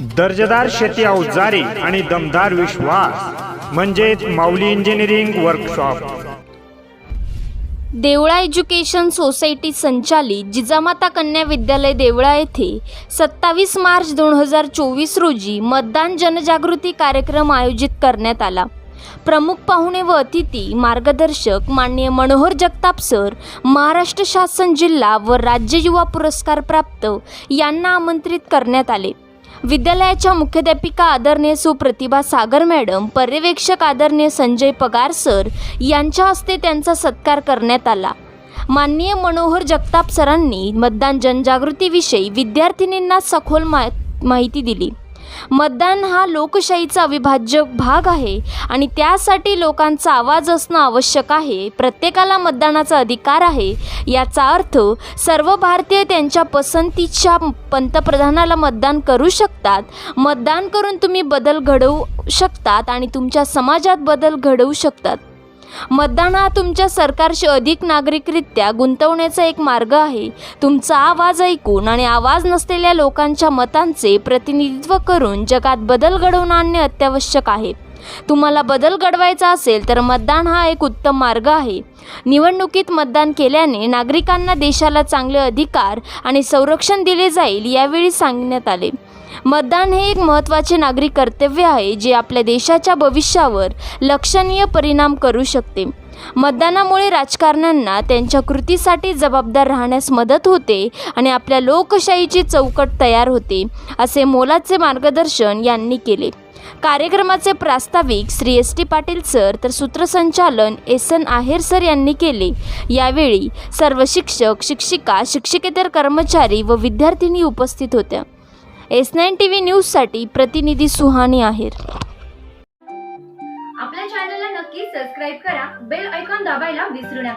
दर्जेदार शेती अवजारे आणि दमदार विश्वास म्हणजेच Mauli engineering workshop Deola education society संचालित जिजामाता कन्या विद्यालय देवळा येथे सत्तावीस मार्च दोन हजार चोवीस रोजी मतदान जनजागृती कार्यक्रम आयोजित करण्यात आला. प्रमुख पाहुणे व अतिथी मार्गदर्शक माननीय मनोहर जगताप सर महाराष्ट्र शासन जिल्हा व राज्य युवा पुरस्कार प्राप्त यांना आमंत्रित करण्यात आले. विद्यालयाच्या मुख्याध्यापिका आदरणीय सुप्रतिभा सागर मॅडम पर्यवेक्षक आदरणीय संजय पगार सर यांच्या हस्ते त्यांचा सत्कार करण्यात आला. माननीय मनोहर जगताप सरांनी मतदान जनजागृतीविषयी विद्यार्थिनींना सखोल मा माहिती दिली. मतदान हा लोकशाहीचा अविभाज्य भाग आहे आणि त्यासाठी लोकांचा आवाज असणं आवश्यक आहे. प्रत्येकाला मतदानाचा अधिकार आहे. याचा अर्थ सर्व भारतीय त्यांच्या पसंतीच्या पंतप्रधानाला मतदान करू शकतात. मतदान करून तुम्ही बदल घडवू शकतात आणि तुमच्या समाजात बदल घडवू शकतात. मतदान हा तुमच्या सरकारशी अधिक नागरिकरित्या गुंतवण्याचा एक मार्ग आहे. तुमचा आवाज ऐकून आणि आवाज नसलेल्या लोकांच्या मतांचे प्रतिनिधित्व करून जगात बदल घडवून आणणे अत्यावश्यक आहे. तुम्हाला बदल घडवायचा असेल तर मतदान हा एक उत्तम मार्ग आहे. निवडणुकीत मतदान केल्याने नागरिकांना देशाला चांगले अधिकार आणि संरक्षण दिले जाईल यावेळी सांगण्यात आले. मतदान हे एक महत्त्वाचे नागरी कर्तव्य आहे जे आपल्या देशाच्या भविष्यावर लक्षणीय परिणाम करू शकते. मतदानामुळे राजकारण्यांना त्यांच्या कृतीसाठी जबाबदार राहण्यास मदत होते आणि आपल्या लोकशाहीची चौकट तयार होते असे मोलाचे मार्गदर्शन यांनी केले. कार्यक्रमाचे प्रास्ताविक Shri S T Patil sir तर सूत्रसंचालन एस एन आहेर सर यांनी केले. यावेळी सर्व शिक्षक शिक्षिका शिक्षकेतर कर्मचारी व विद्यार्थिनी उपस्थित होत्या. एस नाईन टी व्ही न्यूजसाठी प्रतिनिधी सुहानी आहेर. आपल्या चॅनलला नक्की सबस्क्राईब करा बेल ऐकॉन दाबायला विसरू नका.